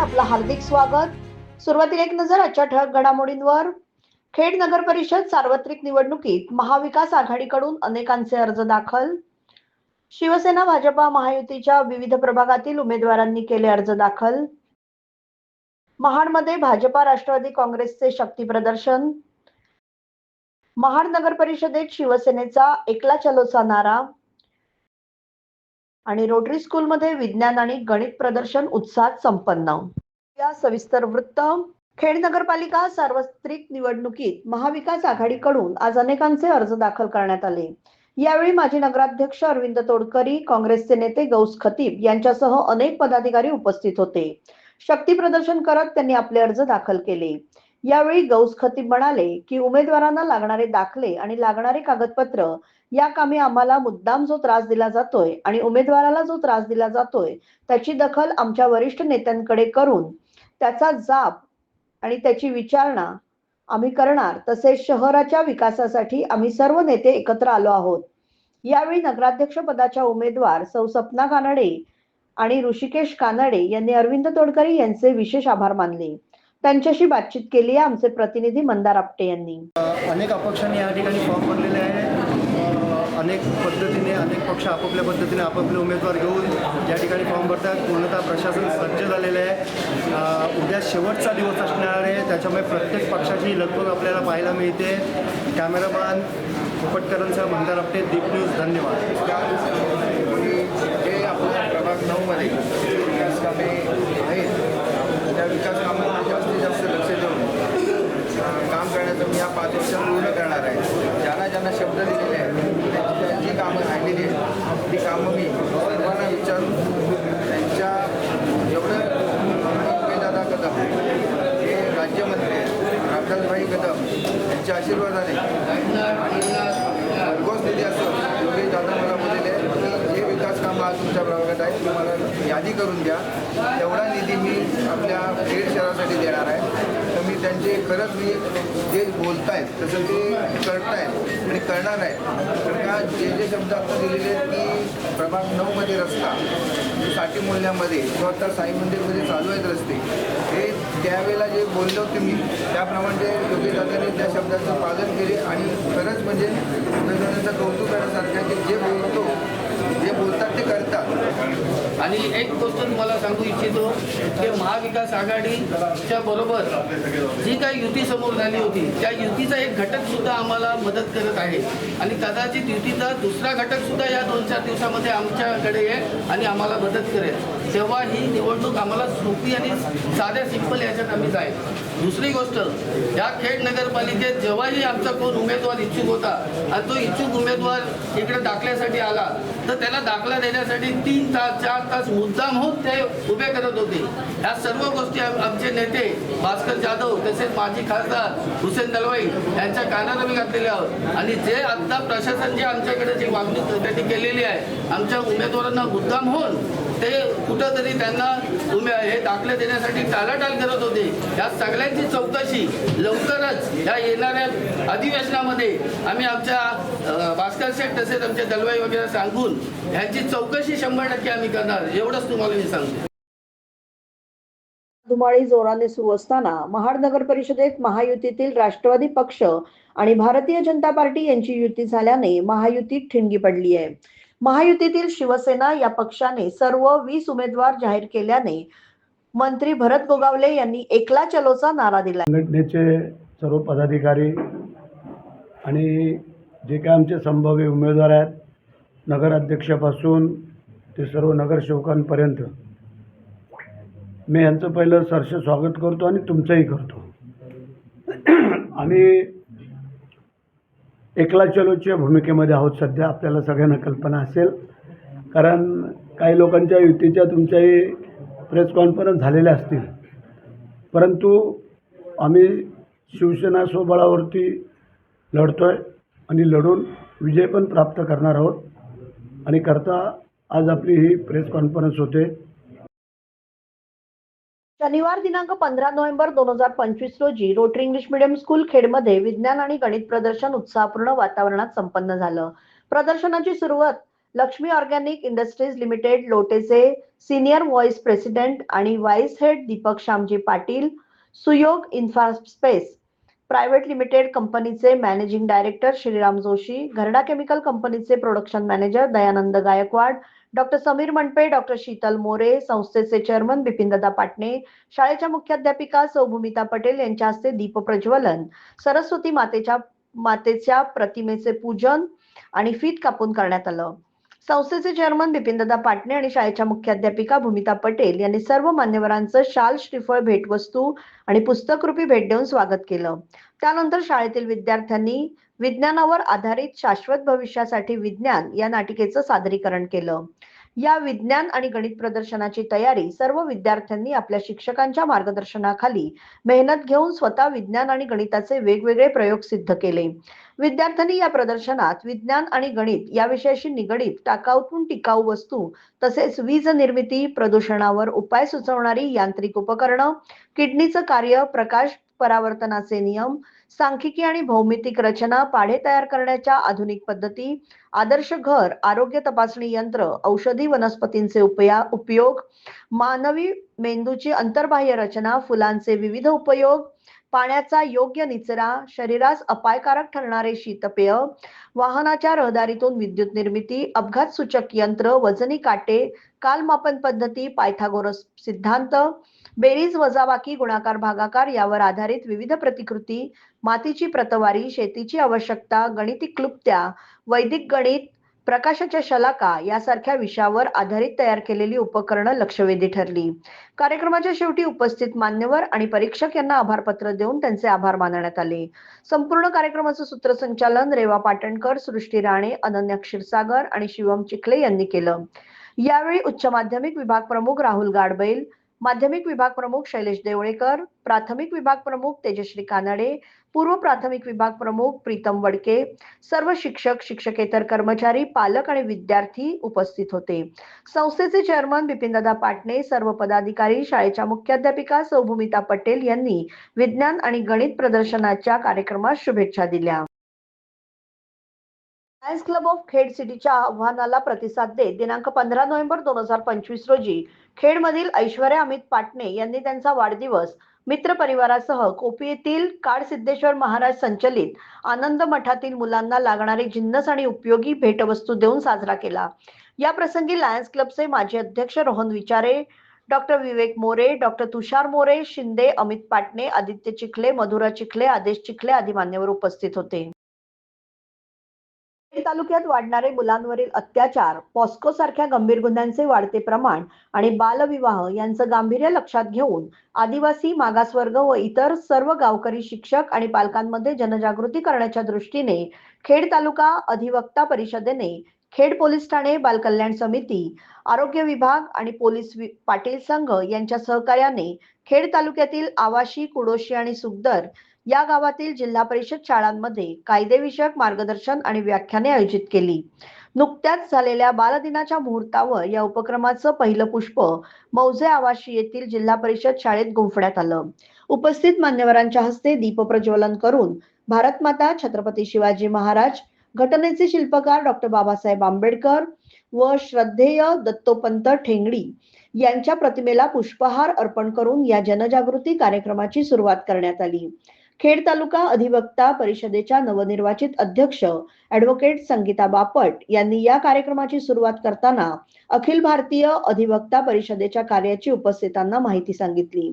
आपलं हार्दिक स्वागत. सुरुवातीला एक नजर आजच्या ठळक घडामोडींवर. खेड नगर परिषद सार्वत्रिक निवडणुकीत महाविकास आघाडीकडून अनेकांचे अर्ज दाखल. शिवसेना भाजपा महायुतीच्या विविध प्रभागातील उमेदवारांनी केले अर्ज दाखल. महाडमध्ये भाजपा राष्ट्रवादी काँग्रेसचे शक्ती प्रदर्शन. महाड नगर परिषदेत शिवसेनेचा एकला चलोचा नारा. आणि रोटरी स्कूलमध्ये विज्ञान आणि गणित प्रदर्शन उत्साहात संपन्न. या सविस्तर वृत्त खेड नगरपालिका सार्वत्रिक निवडणुकीत महाविकास आघाडीकडून आज अनेकांचे अर्ज दाखल करण्यात आले. यावेळी माजी नगराध्यक्ष अरविंद तोडकरी काँग्रेसचे नेते गौस खतीब यांच्यासह अनेक पदाधिकारी उपस्थित होते. शक्ती प्रदर्शन करत त्यांनी आपले अर्ज दाखल केले. यावेळी गौस खतीब म्हणाले की उमेदवारांना लागणारे दाखले आणि लागणारे कागदपत्र या कामी आम्हाला मुद्दाम जो त्रास दिला जातोय आणि उमेदवाराला जो त्रास दिला जातोय त्याची दखल आमच्या वरिष्ठ नेत्यांकडे करून त्याचा जाब आणि त्याची विचारणा आम्ही करणार तसेच शहराच्या विकासासाठी आम्ही सर्व नेते एकत्र आलो आहोत. यावेळी नगराध्यक्ष पदाच्या उमेदवार सौ सपना कानडे आणि ऋषिकेश कानडे यांनी अरविंद तोडकरी यांचे विशेष आभार मानले. त्यांच्याशी बातचीत केली आहे आमचे प्रतिनिधी मंदार आपटे यांनी. अनेक अपक्षांनी या ठिकाणी फॉर्म भरलेले आहे. अनेक पद्धतीने अनेक पक्ष आपापल्या पद्धतीने आपापले उमेदवार घेऊन या ठिकाणी फॉर्म भरतात. पूर्णतः प्रशासन सज्ज झालेले आहे. उद्या शेवटचा दिवस असणार आहे. त्याच्यामुळे प्रत्येक पक्षाची लगबग आपल्याला पाहायला मिळते. कॅमेरामॅन पोपटकरांसह मंदार आपटे दीप न्यूज धन्यवाद. जे आपल्या प्रभाग नऊमध्ये विकास कामे आहेत. त्या विकास कामांना जास्तीत जास्त लक्ष देऊन काम करण्याचं मी या पाच वर्षात पूर्ण करणार आहे. ज्यांना ज्यांना शब्द दिलेले आहेत त्यांची जी कामं राहिलेली आहेत ती कामं मी सर्वांना विचारून त्यांच्या एवढं दादा कदम हे राज्यमंत्री आहेत रामदासभाई कदम यांच्या आशीर्वादाने आणि भरघोस निधी असो योगेश दादा मला बोललेले की जे विकास कामं आज तुमच्या प्रभागात आहेत तुम्हाला यादी करून द्या तेवढा निधी मी आपल्या खेड शहरासाठी देणार आहे तर मी त्यांचे खरंच मी जे बोलतायत तसं ते करतायत आणि करणार आहेत. तर का जे जे शब्द आता दिलेले आहेत की प्रभाग नऊमध्ये रस्ता साठी मूल्यामध्ये किंवा आता साई मंदिरमध्ये चालू आहेत रस्ते हे त्यावेळेला जे बोललो होते मी त्याप्रमाणे ते योगी दादांनी त्या शब्दाचं पालन केले आणि खरंच म्हणजे कौतुक करण्यासारखं की जे बोलतो जे बोलतात ते करतात. आणि एक गोष्ट मला सांगू इच्छितो की महाविकास आघाडीच्या बरोबर जी काही युती समोर झाली होती त्या युतीचा एक घटक सुद्धा आम्हाला मदत करत आहे. आणि कदाचित युतीचा दुसरा घटक सुद्धा या दोन चार दिवसामध्ये आमच्याकडे आहे आणि आम्हाला मदत करेल. तेव्हा ही निवडणूक आम्हाला सोपी आणि साध्या सिंपल याच्यात आम्ही जाईल. दुसरी गोष्ट या खेड नगरपालिकेत जेव्हाही आमचा कोण उमेदवार इच्छुक होता आणि तो इच्छुक उमेदवार इकडे दाखल्यासाठी आला तर त्याला दाखला देण्यासाठी तीन तास चार तास मुद्दाम होत ते उभे करत होते. या सर्व गोष्टी आमचे नेते भास्कर जाधव तसेच माजी खासदार हुसेन दलवाई यांच्या कानावर आम्ही घातलेले आहोत. आणि जे आत्ता प्रशासन जे आमच्याकडे जी वागणूक त्यांनी केलेली आहे आमच्या उमेदवारांना मुद्दाम होऊन ते कुठंतरी त्यांना हे दाखले देण्यासाठी टाळाटाळ करत होते. या सगळ्यांची चौकशी लवकरच या येणाऱ्या अधिवेशनामध्ये आम्ही आमच्या भास्कर शेठ तसेच आमच्या दलवाई वगैरे सांगून ह्यांची चौकशी शंभर टक्के आम्ही करणार. एवढंच तुम्हाला मी सांगतो. धुमाळी जोराने सुरू असताना महाड नगर परिषदेत महायुतीतील राष्ट्रवादी पक्ष आणि भारतीय जनता पार्टी यांची युती झाल्याने महायुतीत ठिणगी पडली आहे. महायुतीतील शिवसेना या पक्षाने सर्व वीस उमेदवार जाहीर केल्याने मंत्री भरत गोगावले यांनी एकला चलोचा नारा दिला संघटनेचे सर्व पदाधिकारी आणि जे काय आमचे संभाव्य उमेदवार आहेत नगराध्यक्षापासून ते सर्व नगरसेवकांपर्यंत मी यांचं पहिलं सरसे स्वागत करतो आणि तुमचंही करतो. आम्ही एकला चलोच्या भूमिकेमध्ये आहोत सध्या. आपल्याला सगळ्यांना कल्पना असेल. कारण काही लोकांच्या युतीच्या तुमच्याही प्रेस कॉन्फरन्स झालेल्या असतील. परंतु आम्ही शिवसेना स्वबळावरती लढतो आहे आणि लढून विजय पण प्राप्त करणार आहोत. आणि करता आज आपली ही प्रेस कॉन्फरन्स होते. शनिवार दिनांक पंधरा नोव्हेंबर दोन हजार पंचवीस रोजी रोटरी इंग्लिश मिडियम स्कूल खेडमध्ये विज्ञान आणि गणित प्रदर्शन उत्साहपूर्ण वातावरणात संपन्न झालं. प्रदर्शनाची सुरुवात लक्ष्मी ऑर्गॅनिक इंडस्ट्रीज लिमिटेड लोटेचे सिनियर व्हॉइस प्रेसिडेंट आणि vice head Deepak Shyamji Patil Suyog infraspace private limited कंपनीचे managing director Shriram Joshi Gharda chemical कंपनीचे production manager Dayanand Gaikwad doctor Sameer Mandape doctor Sheetal More संस्थेचे chairman Bipindada Patne शाळेच्या मुख्याध्यापिका सौभूमिता पटेल यांच्या हस्ते दीप प्रज्वलन सरस्वती मातेच्या मातेच्या प्रतिमेचे पूजन आणि फीत कापून करण्यात आलं. संस्थेचे चेअरमन बिपिनदादा पाटणे आणि शाळेच्या मुख्याध्यापिका भूमिता पटेल यांनी सर्व मान्यवरांचं शाल श्रीफळ भेटवस्तू आणि पुस्तकरूपी भेट देऊन स्वागत केलं. त्यानंतर शाळेतील विद्यार्थ्यांनी विज्ञानावर आधारित शाश्वत भविष्यासाठी विज्ञान या नाटिकेचं सादरीकरण केलं. या विज्ञान आणि गणित प्रदर्शनाची तयारी सर्व विद्यार्थ्यांनी आपल्या शिक्षकांच्या मार्गदर्शनाखाली मेहनत घेऊन स्वतः विज्ञान आणि गणिताचे वेगवेगळे प्रयोग सिद्ध केले. विद्यार्थ्यांनी या प्रदर्शनात विज्ञान आणि गणित या विषयाशी निगडीत टाकाऊतून टिकाऊ वस्तू तसेच वीज निर्मिती प्रदूषणावर उपाय सुचवणारी यांत्रिक उपकरणं किडनीचं कार्य प्रकाश परावर्तनाचे नियम सांख्यिकी आणि भौमितिक रचना पाढे तयार करण्याच्या आधुनिक पद्धती आदर्श घर आरोग्य तपासणी यंत्र औषधी वनस्पतींचे उपया उपयोग मानवी मेंदूची अंतर्बाह्य रचना फुलांचे विविध उपयोग पाण्याचा योग्य निचरा शरीरास अपायकारक ठरणारे शीतपेय वाहनाच्या रहदारीतून विद्युत निर्मिती अपघात सूचक यंत्र वजनी काटे कालमापन पद्धती पायथागोरस सिद्धांत बेरीज वजाबाकी गुणाकार भागाकार यावर आधारित विविध प्रतिकृती मातीची प्रतवारी शेतीची आवश्यकता गणिती क्लुप्त्या वैदिक गणित प्रकाशाच्या शलाका यासारख्या विषयावर आधारित तयार केलेली उपकरणं लक्षवेधी ठरली. कार्यक्रमाच्या शेवटी उपस्थित मान्यवर आणि परीक्षक यांना आभारपत्र देऊन त्यांचे आभार मानण्यात आले. संपूर्ण कार्यक्रमाचं सूत्रसंचालन रेवा पाटणकर सृष्टी राणे अनन्या क्षीरसागर आणि शिवम चिखले यांनी केलं. यावेळी उच्च माध्यमिक विभाग प्रमुख राहुल गाडबैल माध्यमिक विभाग प्रमुख शैलेश देवळेकर प्राथमिक विभाग प्रमुख तेजश्री कानडे पूर्व प्राथमिक विभाग प्रमुख प्रीतम वडके सर्व शिक्षक शिक्षकेतर कर्मचारी पालक आणि विद्यार्थी उपस्थित होते. संस्थेचे चेअरमन बिपिनदादा पाटणे सर्व पदाधिकारी शाळेच्या मुख्याध्यापिका सौभूमिता पटेल यांनी विज्ञान आणि गणित प्रदर्शनाच्या कार्यक्रमात शुभेच्छा दिल्या. लायन्स क्लब ऑफ खेड सिटीच्या आव्हानाला प्रतिसाद देत दिनांक पंधरा नोव्हेंबर दोन हजार पंचवीस रोजी खेडमधील ऐश्वर्या अमित पाटणे यांनी त्यांचा वाढदिवस मित्र परिवारासह कोपी येथील काळसिद्धेश्वर महाराज संचलित आनंद मठातील मुलांना लागणारी जिन्नस आणि उपयोगी भेटवस्तू देऊन साजरा केला. या प्रसंगी लायन्स क्लबचे माजी अध्यक्ष रोहन विचारे डॉक्टर विवेक मोरे डॉक्टर तुषार मोरे शिंदे अमित पाटणे आदित्य चिखले मधुरा चिखले आदेश चिखले आदी मान्यवर उपस्थित होते. तालुक्यात वाढणारे मुलांवरील अत्याचार पॉस्को सारख्या गंभीर गुन्ह्यांचे वाढते प्रमाण आणि बालविवाह यांचं गांभीर्य लक्षात घेऊन आदिवासी मागासवर्ग व इतर सर्व गावकरी शिक्षक आणि पालकांमध्ये जनजागृती करण्याच्या दृष्टीने खेड तालुका अधिवक्ता परिषदेने खेड पोलीस ठाणे बालकल्याण समिती आरोग्य विभाग आणि पोलीस पाटील संघ यांच्या सहकार्याने खेड तालुक्यातील आवाशी कुडोशी आणि सुगदर या गावातील जिल्हा परिषद शाळांमध्ये कायदेविषयक मार्गदर्शन आणि व्याख्याने आयोजित केली. नुकत्याच झालेल्या बालदिनाच्या मुहूर्तावर या उपक्रमाचं पहिलं पुष्प मौजे आवाशी येथील जिल्हा परिषद शाळेत गुंफण्यात आलं. उपस्थित मान्यवरांच्या हस्ते दीपप्रज्वलन करून भारतमाता छत्रपती शिवाजी महाराज घटनेचे शिल्पकार डॉक्टर बाबासाहेब आंबेडकर व श्रद्धेय दत्तोपंत ठेंगडी यांच्या प्रतिमेला पुष्पहार अर्पण करून या जनजागृती कार्यक्रमाची सुरुवात करण्यात आली. खेड तालुका अधिवक्ता परिषदेच्या नवनिर्वाचित अध्यक्ष ऍडव्होकेट संगीता बापट यांनी या कार्यक्रमाची सुरुवात करताना अखिल भारतीय अधिवक्ता परिषदेच्या कार्याची उपस्थितांना माहिती सांगितली.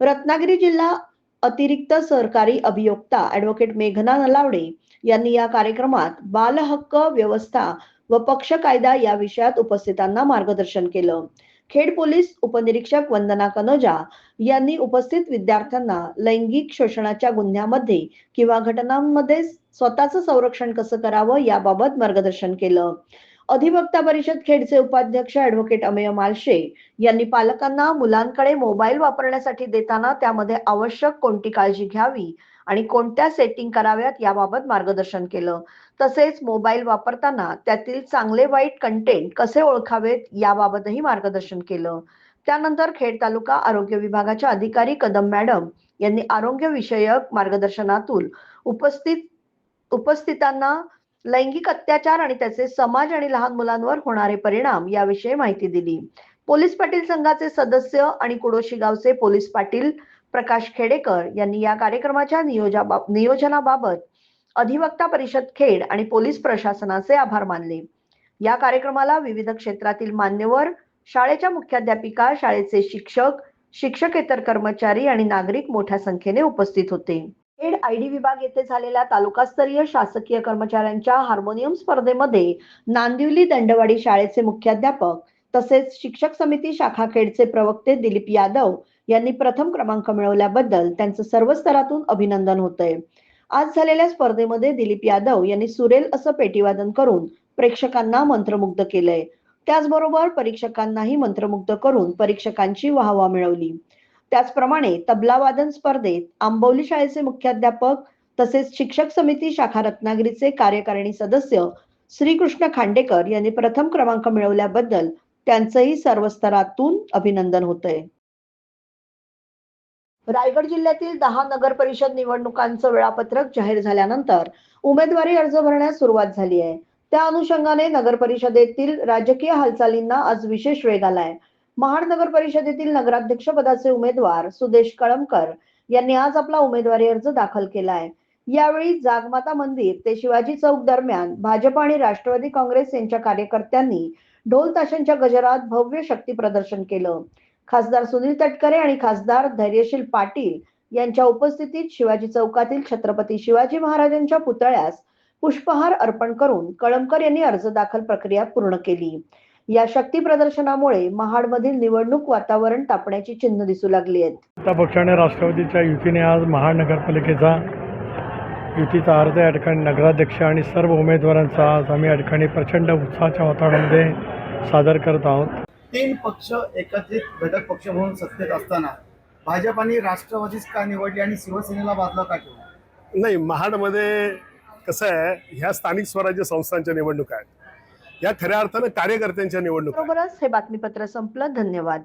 रत्नागिरी जिल्हा अतिरिक्त सरकारी अभियोक्ता ऍडव्होकेट मेघना नलावडे यांनी या कार्यक्रमात बालहक्क व्यवस्था व पक्ष कायदा या विषयात उपस्थितांना मार्गदर्शन केलं. खेड पोलीस उपनिरीक्षक वंदना कनोजा यांनी उपस्थित विद्यार्थ्यांना लैंगिक शोषणाच्या गुन्ह्यामध्ये किंवा घटनांमध्ये स्वतःचं संरक्षण कसं करावं याबाबत मार्गदर्शन केलं. अधिवक्ता परिषद खेडचे उपाध्यक्ष ऍडव्होकेट अमेय मालशे यांनी पालकांना मुलांकडे मोबाईल वापरण्यासाठी देताना त्यामध्ये आवश्यक कोणती काळजी घ्यावी आणि कोणत्या सेटिंग कराव्यात याबाबत मार्गदर्शन केलं. तसेच मोबाईल वापरताना त्यातील चांगले वाईट कंटेंट कसे ओळखावेत याबाबतही मार्गदर्शन केलं. त्यानंतर खेड तालुका आरोग्य विभागाच्या अधिकारी कदम मॅडम यांनी आरोग्य विषयक मार्गदर्शनातून उपस्थित उपस्थितांना लैंगिक अत्याचार आणि त्याचे समाज आणि लहान मुलांवर होणारे परिणाम याविषयी माहिती दिली. पोलीस पाटील संघाचे सदस्य आणि कुडोशी गावचे पोलीस पाटील प्रकाश खेडेकर यांनी या कार्यक्रमाच्या नियोजनाबाबत अधिवक्ता परिषद खेड आणि पोलीस प्रशासनाचे आभार मानले. या कार्यक्रमाला विविध क्षेत्रातील मान्यवर शाळेच्या मुख्याध्यापिका शाळेचे शिक्षक शिक्षकेतर कर्मचारी आणि नागरिक मोठ्या संख्येने उपस्थित होते. खेड आय डी विभाग येथे झालेल्या तालुकास्तरीय शासकीय कर्मचाऱ्यांच्या हार्मोनियम स्पर्धेमध्ये नांदिवली दंडवाडी शाळेचे मुख्याध्यापक तसेच शिक्षक समिती शाखा खेडचे प्रवक्ते दिलीप यादव यांनी प्रथम क्रमांक मिळवल्याबद्दल त्यांचं सर्व स्तरातून अभिनंदन होतंय. आज झालेल्या स्पर्धेमध्ये दिलीप यादव यांनी सुरेल असं पेटीवादन करून प्रेक्षकांना मंत्रमुग्ध केलंय. त्याचबरोबर परीक्षकांनाही मंत्रमुग्ध करून परीक्षकांची वाहवा मिळवली. त्याचप्रमाणे तबलावादन स्पर्धेत आंबोली शाळेचे मुख्याध्यापक तसेच शिक्षक समिती शाखा रत्नागिरीचे कार्यकारिणी सदस्य श्रीकृष्ण खांडेकर यांनी प्रथम क्रमांक मिळवल्याबद्दल त्यांचंही सर्व स्तरातून अभिनंदन होतंय. रायगड जिल्ह्यातील दहा नगर परिषद निवडणुकांचं वेळापत्रक जाहीर झाल्यानंतर उमेदवारी अर्ज भरण्यास सुरुवात झाली आहे. त्या अनुषंगाने नगर परिषदेतील राजकीय हालचालींना आज विशेष वेग आलाय. महाड नगर परिषदेतील नगराध्यक्ष पदाचे उमेदवार सुदेश कळमकर यांनी आज आपला उमेदवारी अर्ज दाखल केला आहे यावेळी जागमाता मंदिर ते शिवाजी चौक दरम्यान भाजप आणि राष्ट्रवादी काँग्रेस यांच्या कार्यकर्त्यांनी ढोल ताशांच्या गजरात भव्य शक्ती प्रदर्शन केलं. खासदार सुनील तटकरे आणि खासदार धैर्यशील पाटील यांच्या उपस्थितीत शिवाजी चौकातील छत्रपती शिवाजी महाराजांच्या पुतळ्यास पुष्पहार अर्पण करून कळमकर यांनी अर्ज दाखल प्रक्रिया पूर्ण केली. या शक्ती प्रदर्शनामुळे महाडमधील निवडणूक वातावरण तापण्याची चिन्ह दिसू लागली आहेत. त्या पक्षाने राष्ट्रवादीच्या युतीने आज महानगरपालिकेचा युतीचा अर्ज या ठिकाणी नगराध्यक्ष आणि सर्व उमेदवारांचा आज आम्ही या ठिकाणी प्रचंड उत्साहाच्या वातावरणामध्ये सादर करत आहोत. तीन पक्ष एकत्रित घटक पक्ष म्हणून सत्तेत असताना भाजप आणि राष्ट्रवादीच का निवडली आणि शिवसेनेला बाजूला का ठेवलं? नाही महाडमध्ये कसं आहे ह्या स्थानिक स्वराज्य संस्थांच्या निवडणुका आहेत. या खऱ्या अर्थानं कार्यकर्त्यांच्या निवडणुका. बरोबरच हे बातमीपत्र संपलं. धन्यवाद.